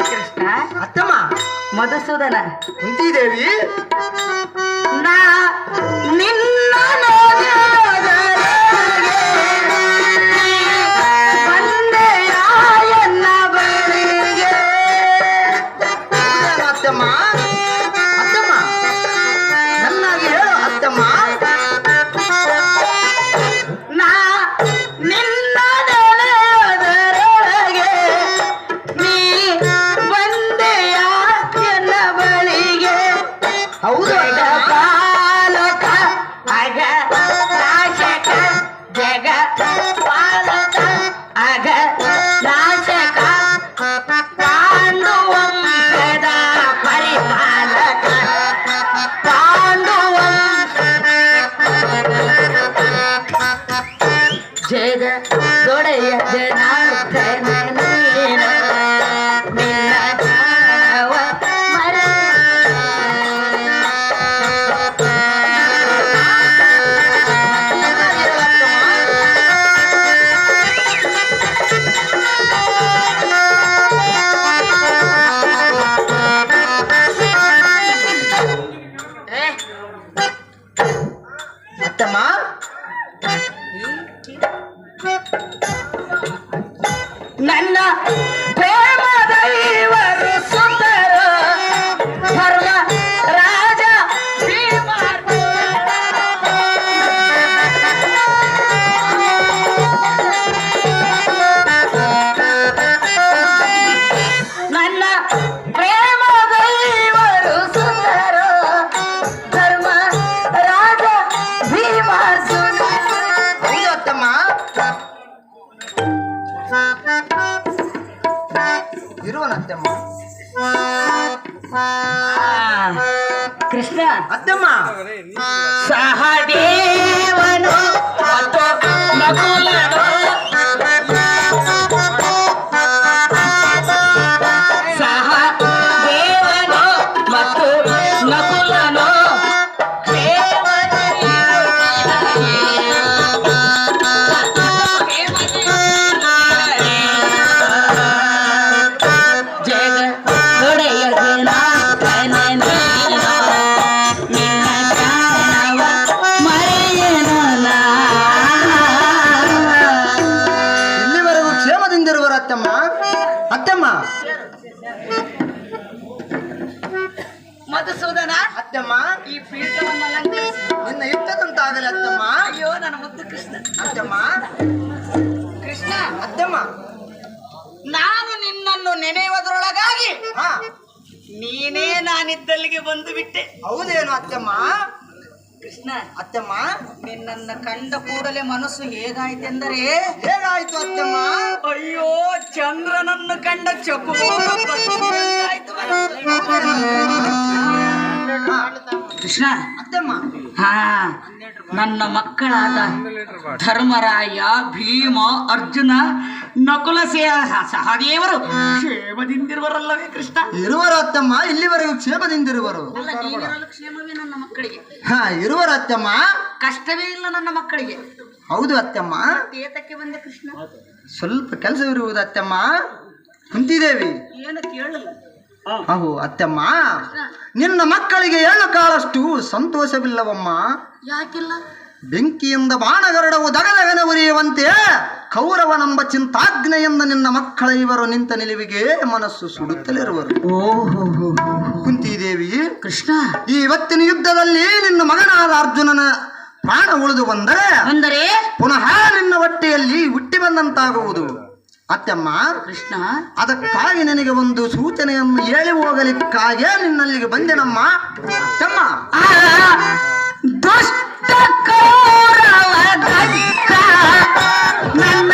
ಕೃಷ್ಣ ಅತ್ತಮ್ಮ ಮಧುಸೂದನ ಕುಂತಿದೇವಿ ನಾ ನಿನ್ನ I got a ಅತ್ತಮ್ಮ ಸಹದೇವನು ಮತ್ತು ಕೃಷ್ಣ ಅತ್ತಮ್ಮ ನಾನು ನಿನ್ನನ್ನು ನೆನೆಯುವುದರೊಳಗಾಗಿ ಹಾ. ನೀನೇ ನಾನಿದ್ದಲ್ಲಿಗೆ ಬಂದು ಬಿಟ್ಟೆ. ಹೌದೇನು ಅತ್ತಮ್ಮ ಕೃಷ್ಣ ಅತ್ತಮ್ಮ ನಿನ್ನನ್ನ ಕಂಡ ಕೂಡಲೇ ಮನಸ್ಸು ಹೇಗಾಯ್ತೆಂದರೆ? ಹೇಗಾಯ್ತು ಅತ್ತಮ್ಮ ಅಯ್ಯೋ ಚಂದ್ರನನ್ನು ಕಂಡ ಚಕು ಕೃಷ್ಣ? ಅತ್ತಮ್ಮ ಹಾ ನನ್ನ ಮಕ್ಕಳಾದ ಧರ್ಮರಾಯ ಭೀಮ ಅರ್ಜುನ ನಕುಲ ಸಹದೇವರು ಕ್ಷೇಮದಿಂದಿರುವರಲ್ಲವೇ ಕೃಷ್ಣ? ಇರುವರು ಅತ್ತಮ್ಮ ಇಲ್ಲಿವರೆಗೂ ಕ್ಷೇಮದಿಂದಿರುವರು. ಕ್ಷೇಮವೇ ನನ್ನ ಮಕ್ಕಳಿಗೆ. ಹಾ ಇರುವರು ಅತ್ತಮ್ಮ. ಕಷ್ಟವೇ ಇಲ್ಲ ನನ್ನ ಮಕ್ಕಳಿಗೆ. ಹೌದು ಅತ್ತಮ್ಮ. ಏತಕ್ಕೆ ಬಂದೆ ಕೃಷ್ಣ? ಸ್ವಲ್ಪ ಕೆಲಸವಿರುವುದು ಅತ್ತಮ್ಮ. ಕುಂತಿದೇವಿ. ಏನು ಕೇಳಲ್ಲ. ಅಹೋ ಅತ್ತಮ್ಮ ನಿನ್ನ ಮಕ್ಕಳಿಗೆ ಏಳು ಕಾಲಷ್ಟು ಸಂತೋಷವಿಲ್ಲವಮ್ಮ. ಯಾಕಿಲ್ಲ? ಬೆಂಕಿಯಿಂದ ಬಾಣಗರಡವು ದಗದಗನ ಉರಿಯುವಂತೆ ಕೌರವನೆಂಬ ಚಿಂತಾಜ್ಞೆಯಿಂದ ನಿನ್ನ ಮಕ್ಕಳ ಇವರು ನಿಂತ ನಿಲುವಿಗೆ ಮನಸ್ಸು ಸುಡುತ್ತಲಿರುವರು. ಓಹೋ ಕುಂತಿದೇವಿ ಕೃಷ್ಣ. ಈ ಇವತ್ತಿನ ಯುದ್ಧದಲ್ಲಿ ನಿನ್ನ ಮಗನಾದ ಅರ್ಜುನನ ಪ್ರಾಣ ಉಳಿದು ಬಂದರೆ ಅಂದರೆ? ಪುನಃ ನಿನ್ನ ಹೊಟ್ಟೆಯಲ್ಲಿ ಹುಟ್ಟಿ ಬಂದಂತಾಗುವುದು. ಅತ್ತಮ್ಮ ಕೃಷ್ಣ ಅದಕ್ಕಾಗಿ ನಿನಗೆ ಒಂದು ಸೂಚನೆಯನ್ನು ಹೇಳಿ ಹೋಗಲಿಕ್ಕಾಗೆ ನಿನ್ನಲ್ಲಿಗೆ ಬಂದೆನಮ್ಮ. ಅತ್ತಮ್ಮ. ದುಷ್ಟ ನನ್ನ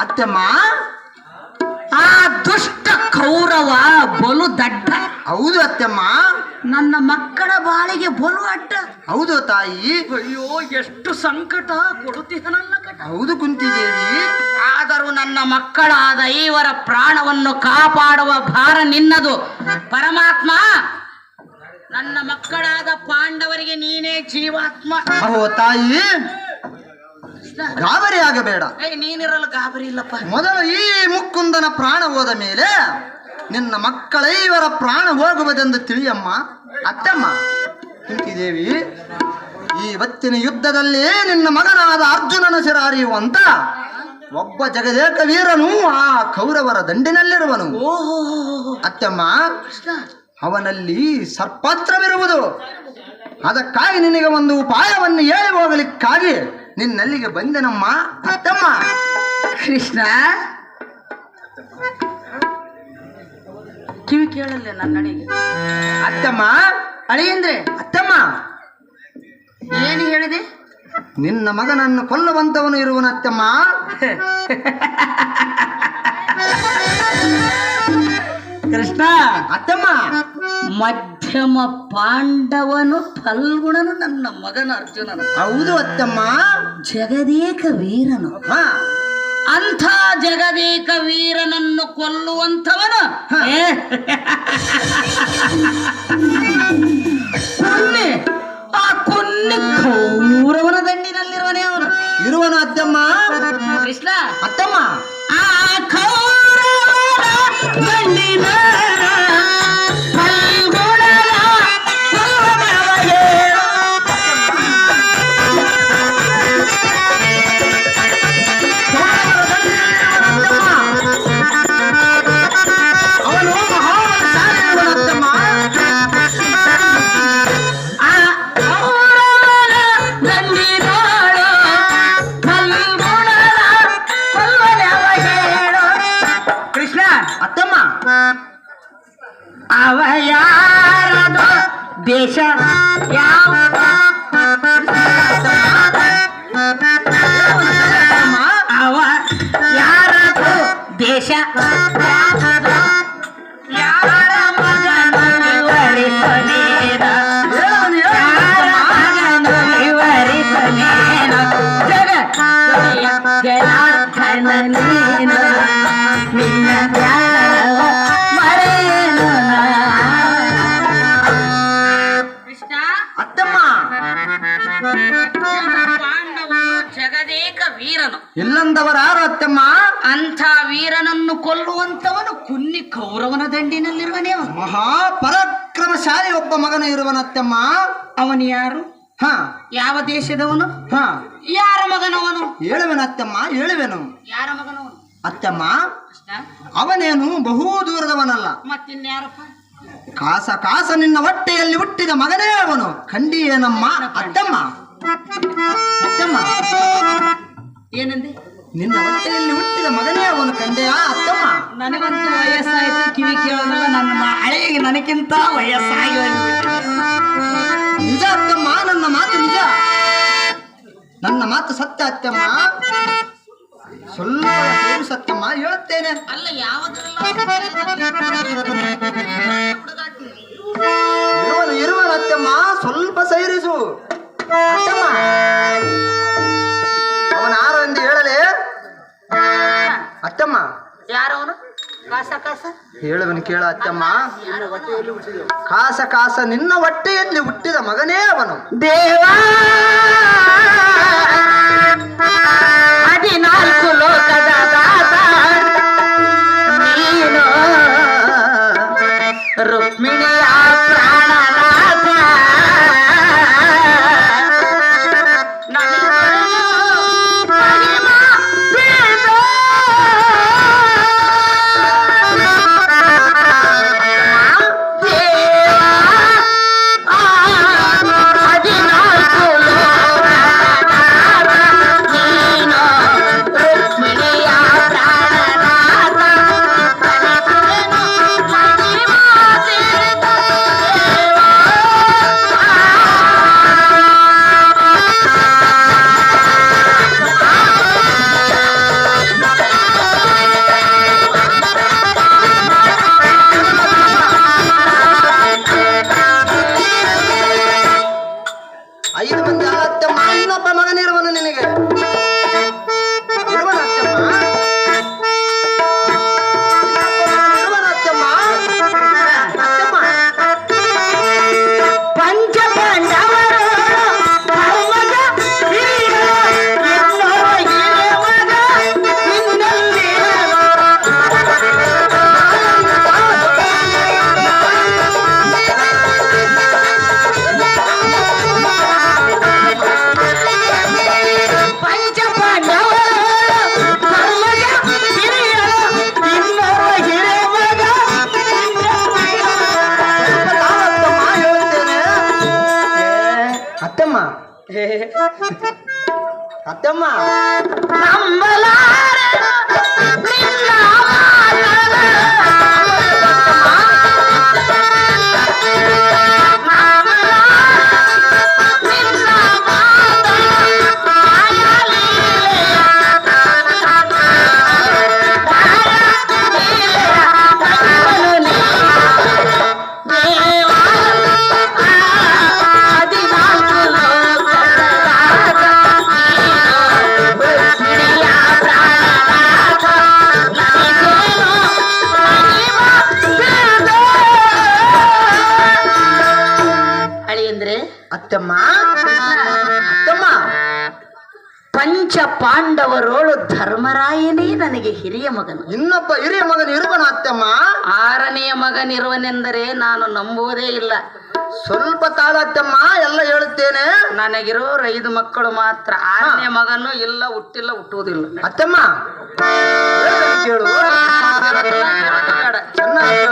ಅತ್ತಮ್ಮ ಆ ದುಷ್ಟ ಕೌರವ ಬಲು ದಡ್ಡ. ಹೌದು ಅತ್ತಮ್ಮ. ನನ್ನ ಮಕ್ಕಳ ಬಾಳಿಗೆ ಬಲು ಅಡ್ಡ. ಹೌದು ತಾಯಿ. ಅಯ್ಯೋ ಎಷ್ಟು ಸಂಕಟ ಕೊಡುತ್ತಿದ್ದನಲ್ಲ ಕಟ. ಹೌದು ಕುಂತಿದ್ದೇವಿ ಆದರೂ ನನ್ನ ಮಕ್ಕಳಾದ ಐವರ ಪ್ರಾಣವನ್ನು ಕಾಪಾಡುವ ಭಾರ ನಿನ್ನದು. ಪರಮಾತ್ಮ ನನ್ನ ಮಕ್ಕಳಾದ ಪಾಂಡವರಿಗೆ ನೀನೇ ಜೀವಾತ್ಮ. ಅಹೋ ತಾಯಿ. ಗಾಬರಿ ಆಗಬೇಡ. ಏ ನೀನಿರಲು ಗಾಬರಿ ಇಲ್ಲಪ್ಪ. ಮೊದಲು ಈ ಮುಕ್ಕುಂದನ ಪ್ರಾಣ ಹೋದ ಮೇಲೆ ನಿನ್ನ ಮಕ್ಕಳ ಇವರ ಪ್ರಾಣ ಹೋಗುವುದೆಂದು ತಿಳಿಯಮ್ಮ. ಅತ್ತಮ್ಮ. ಕುಂತಿದೇವಿ. ಈ ಇವತ್ತಿನ ಯುದ್ಧದಲ್ಲಿ ನಿನ್ನ ಮಗನಾದ ಅರ್ಜುನನ ಸಿರಾರಿಯುವಂತ ಒಬ್ಬ ಜಗದೇಕ ವೀರನು ಆ ಕೌರವರ ದಂಡಿನಲ್ಲಿರುವನು. ಓಹೋ. ಅತ್ತಮ್ಮ ಅವನಲ್ಲಿ ಸರ್ಪಾತ್ರವಿರುವುದು. ಅದಕ್ಕಾಗಿ ನಿನಗೆ ಒಂದು ಉಪಾಯವನ್ನು ಹೇಳಿ ಹೋಗಲಿಕ್ಕಾಗಿ ನಿನ್ನಲ್ಲಿಗೆ ಬಂದೆನಮ್ಮ. ಅತ್ತಮ್ಮ. ಕೃಷ್ಣ. ಕಿವಿ ಕೇಳಲ್ಲ ನನ್ನಡಿಗೆ? ಅತ್ತಮ್ಮ ಅಳಿಯಂದ್ರೆ ಅತ್ತಮ್ಮ! ಏನು ಹೇಳಿದೆ? ನಿನ್ನ ಮಗನನ್ನು ಕೊಲ್ಲುವಂತವನು ಇರುವನು ಅತ್ತಮ್ಮ. ಕೃಷ್ಣ! ಅತ್ತಮ್ಮ! ಮಧ್ಯಮ ಪಾಂಡವನು ಫಲ್ಗುಣನು ನನ್ನ ಮಗನ ಅರ್ಜುನನು. ಹೌದು ಅತ್ತಮ್ಮ. ಜಗದೇಕ ವೀರನು. ಅಂಥ ಜಗದೇಕ ವೀರನನ್ನು ಕೊಲ್ಲುವಂಥವನು. ಕುನ್ನಿ. ಆ ಕುನ್ನಿ ಕೌರವನ ದಂಡಿನಲ್ಲಿರುವನೇ ಅವನು. ಇರುವನು ಅದ್ದಮ್ಮ ಕೃಷ್ಣ ಅತ್ತಮ್ಮ ಅವ ಯಾರದು ದೇಶ ಯಾವ ವೀರನು. ಇಲ್ಲಂದವರಾರು ಅತ್ತಮ್ಮ ಅಂಥ ವೀರನನ್ನು ಕೊಲ್ಲುವಂತವನು ಕುನ್ನಿ ಕೌರವನ ದಂಡಿನಲ್ಲಿರುವನೇ ಮಹಾ ಪರಾಕ್ರಮಶಾಲಿ ಒಬ್ಬ ಮಗನು ಇರುವನ ಅತ್ತಮ್ಮ ಅವನು ಯಾರು? ಹಾ. ಯಾವ ದೇಶದವನು? ಹಾ. ಯಾರ ಮಗನವನು? ಹೇಳುವೆನು ಅತ್ತಮ್ಮ ಹೇಳುವೆನು. ಯಾರ ಮಗನವನು? ಅತ್ತಮ್ಮ ಅವನೇನು ಬಹು ದೂರದವನಲ್ಲ. ಮತ್ತಿನ್ಯಾರಪ್ಪ? ಕಾಸ ಕಾಸ ನಿನ್ನ ಹೊಟ್ಟೆಯಲ್ಲಿ ಹುಟ್ಟಿದ ಮಗನೇ ಅವನು. ಖಂಡಿಯೇನಮ್ಮ ಅತ್ತಮ್ಮ. ಅತ್ತಮ್ಮ. ಏನಂದೆ? ನಿನ್ನ ಹೊಟ್ಟೆಯಲ್ಲಿ ಹುಟ್ಟಿದ ಮಗನೇ ಅವನು ತಂದೆಯ ಅತ್ತಮ್ಮ. ನನಗಂತೂ ವಯಸ್ಸಾಯ್ತು. ಕಿವಿ ಕೇಳಿದ್ರೆ ನನ್ನ ಹಳೆಯ ಹಳೆಗೆ ನನಗಿಂತ ವಯಸ್ಸಾಗಿ ನಿಜ ಅತ್ತಮ್ಮ ನನ್ನ ಮಾತು ನಿಜ? ನನ್ನ ಮಾತು ಸತ್ಯ ಅತ್ತಮ್ಮ? ಸ್ವಲ್ಪ ಸತ್ಯಮ್ಮ ಹೇಳುತ್ತೇನೆ ಅಲ್ಲ ಯಾವ ಇರುವ ಅತ್ತಮ್ಮ ಸ್ವಲ್ಪ ಸೈರಿಸು. ಅತ್ತಮ್ಮ. ಎಂದು ಹೇಳಲೇ? ಅತ್ತಮ್ಮ. ಯಾರವನು? ಕಾಸ ಕಾಸ? ಹೇಳುವನು ಕೇಳ ಅತ್ತಮ್ಮ. ಕಾಸ ಕಾಸ ನಿನ್ನ ಹೊಟ್ಟೆಯಲ್ಲಿ ಹುಟ್ಟಿದ ಮಗನೇ ಅವನು. ದೇವಾ ಹದಿನಾಲ್ಕು ಮಗನಿರುವನೆಂದರೆ ನಾನು ನಂಬುವುದೇ ಇಲ್ಲ. ಸ್ವಲ್ಪ ತಾಳತ್ತಮ್ಮ ಎಲ್ಲ ಹೇಳುತ್ತೇನೆ. ನನಗಿರೋ ಐದು ಮಕ್ಕಳು ಮಾತ್ರ. ಆರನೇ ಮಗನು ಇಲ್ಲ ಹುಟ್ಟಿಲ್ಲ ಹುಟ್ಟುವುದಿಲ್ಲ. ಅತ್ತಮ್ಮ ಕೇಳು. ಚೆನ್ನಾಗಿ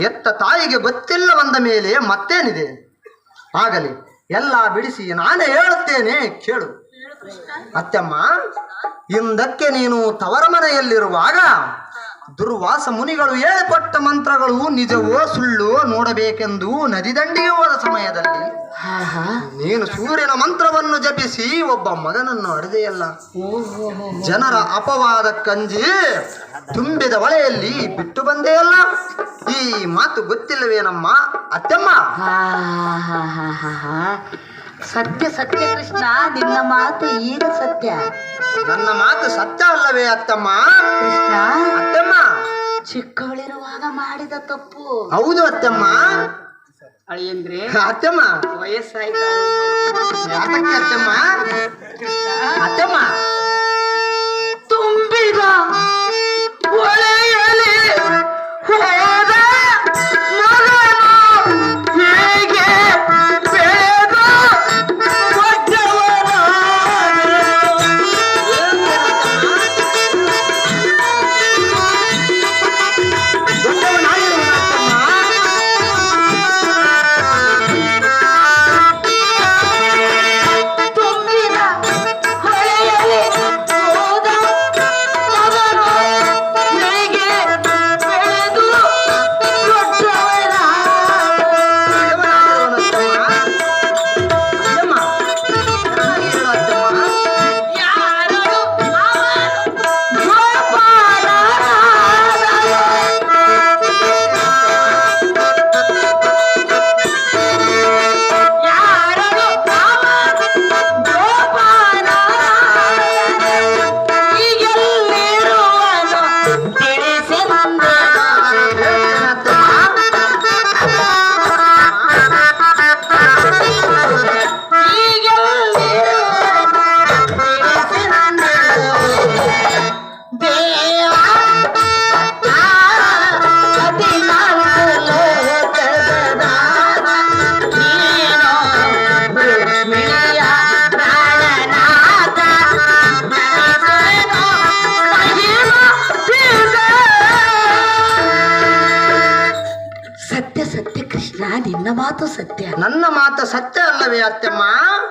ಎತ್ತ ತಾಯಿಗೆ ಗೊತ್ತಿಲ್ಲ ಬಂದ ಮೇಲೆ ಮತ್ತೇನಿದೆ? ಆಗಲಿ, ಎಲ್ಲ ಬಿಡಿಸಿ ನಾನೇ ಹೇಳುತ್ತೇನೆ, ಕೇಳು. ಅತ್ತಮ್ಮ ಇಂದಕ್ಕೆ ನೀನು ತವರ ಮನೆಯಲ್ಲಿರುವಾಗ ದುರ್ವಾಸ ಮುನಿಗಳು ಹೇಳಿಕೊಟ್ಟ ಮಂತ್ರಗಳು ನಿಜವೋ ಸುಳ್ಳು ನೋಡಬೇಕೆಂದು ನದಿ ದಂಡಿಗೆ ಹೋದ ಸಮಯದಲ್ಲಿ ನೀನು ಸೂರ್ಯನ ಮಂತ್ರವನ್ನು ಜಪಿಸಿ ಒಬ್ಬ ಮಗನನ್ನು ಅಡೆದೆಯಲ್ಲ. ಜನರ ಅಪವಾದ ಕಂಜಿ ತುಂಬಿದ ಒಳೆಯಲ್ಲಿ ಬಿಟ್ಟು ಬಂದೆಯಲ್ಲ. ಈ ಮಾತು ಗೊತ್ತಿಲ್ಲವೇನಮ್ಮ ಅತ್ತಮ್ಮ. ಸತ್ಯ ಸತ್ಯ ಕೃಷ್ಣ ನಿನ್ನ ಮಾತು ಈಗ ಸತ್ಯ. ನನ್ನ ಮಾತು ಸತ್ಯ ಅಲ್ಲವೇ ಅತ್ತಮ್ಮ? ಕೃಷ್ಣ ಅತ್ತಮ್ಮ. ಚಿಕ್ಕವಳಿರುವಾಗ ಮಾಡಿದ ತಪ್ಪು. ಹೌದು ಅತ್ತಮ್ಮ. ಅಳಿಯಂದ್ರೆ ಅತ್ತಮ್ಮ. ವಯಸ್ಸಾಯ್ತು. ಯಾತಕ್ಕೆ ಅತ್ತಮ್ಮ? ಅತ್ತಮ್ಮ. ತುಂಬಿದ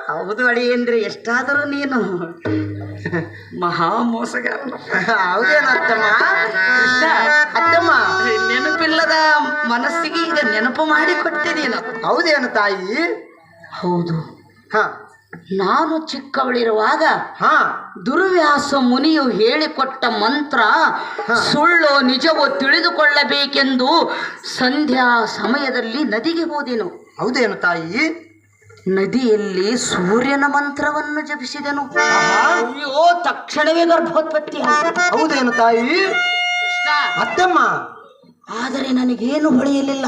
ಹೌದು ಅಳಿಯಂದ್ರೆ ಎಷ್ಟಾದರೂ ನೀನು. ಮಹಾ ಮೋಸಗಾರನಪ್ಪ ಅತ್ತಮ್ಮ. ನೆನಪಿಲ್ಲದ ಮನಸ್ಸಿಗೆ ಈಗ ನೆನಪು ಮಾಡಿ ಕೊಟ್ಟೆ ನೀನು. ಹೌದೇನು ತಾಯಿ? ಹೌದು. ಹ. ನಾನು ಚಿಕ್ಕವಳಿರುವಾಗ ಹ. ದುರ್ವ್ಯಾಸ ಮುನಿಯು ಹೇಳಿಕೊಟ್ಟ ಮಂತ್ರ ಸುಳ್ಳು ನಿಜವೋ ತಿಳಿದುಕೊಳ್ಳಬೇಕೆಂದು ಸಂಧ್ಯಾ ಸಮಯದಲ್ಲಿ ನದಿಗೆ ಹೋದೆನು. ಹೌದೇನು ತಾಯಿ? ನದಿಯಲ್ಲಿ ಸೂರ್ಯನ ಮಂತ್ರವನ್ನು ಜಪಿಸಿದನು. ಅಯ್ಯೋ ತಕ್ಷಣವೇ ಗರ್ಭೋತ್ಪತ್ತಿ. ಹೌದೇನು ತಾಯಿ? ಅತ್ತಮ್ಮ. ಆದರೆ ನನಗೇನು ಹೊಳೆಯಲಿಲ್ಲ.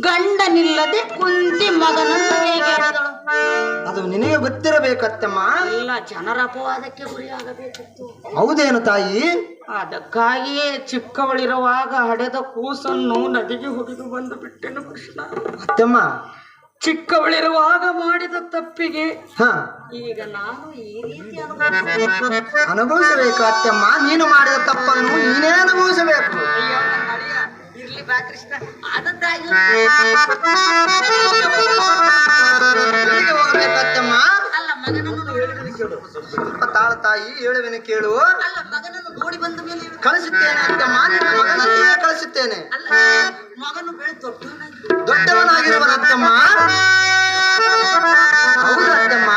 ಗಂಡನಿಲ್ಲದೆ ಕುಂತಿ ಮಗನನ್ನು ಹೇಗೆ ಹೇಳಿದಳು ಅದು ನಿನಗೆ ಗೊತ್ತಿರಬೇಕತ್ತಮ್ಮ. ಎಲ್ಲ ಜನರ ಅಪವಾದಕ್ಕೆ ಗುರಿಯಾಗಬೇಕಿತ್ತು. ಹೌದೇನು ತಾಯಿ? ಅದಕ್ಕಾಗಿಯೇ ಚಿಕ್ಕವಳಿರುವಾಗ ಹಡೆದ ಕೂಸನ್ನು ನದಿಗೆ ಹೊಡೆದು ಬಂದು ಬಿಟ್ಟೆನು ಕೃಷ್ಣ. ಅತ್ತಮ್ಮ ಚಿಕ್ಕವಳಿರುವಾಗ ಮಾಡಿದ ತಪ್ಪಿಗೆ ಹ. ಈಗ ನಾನು ಈ ರೀತಿ ಅನುಭವಿಸುತ್ತೇನೆ. ಅನುಭವಿಸಬೇಕು ಅತ್ತಮ್ಮ ನೀನು ಮಾಡಿದ ತಪ್ಪನ್ನು ನೀನೇ ಅನುಭವಿಸಬೇಕು. ಅಯ್ಯೋ, ನನ್ನ ಅಳಿಯ, ಇರ್ಲಿ ಬಾ ಕೃಷ್ಣ. ಆದದ್ದಾಗಿ. ಎಲ್ಲಿಗೆ ಹೋಗಬೇಕು ಅತ್ತಮ್ಮ ಅಲ್ಲ ಮಗನನ್ನು ತಾಳ ತಾಯಿ ಹೇಳುವೆನೆ ಕೇಳು. ನೋಡಿ ಬಂದ ಮೇಲೆ ಕಳಿಸುತ್ತೇನೆ ಅಂತ ಮಾನಿನ ಮಗನನ್ನೇ ಕಳಿಸುತ್ತೇನೆ. ಮಗನು ಹೌದು ಹೌದತ್ತಮ್ಮ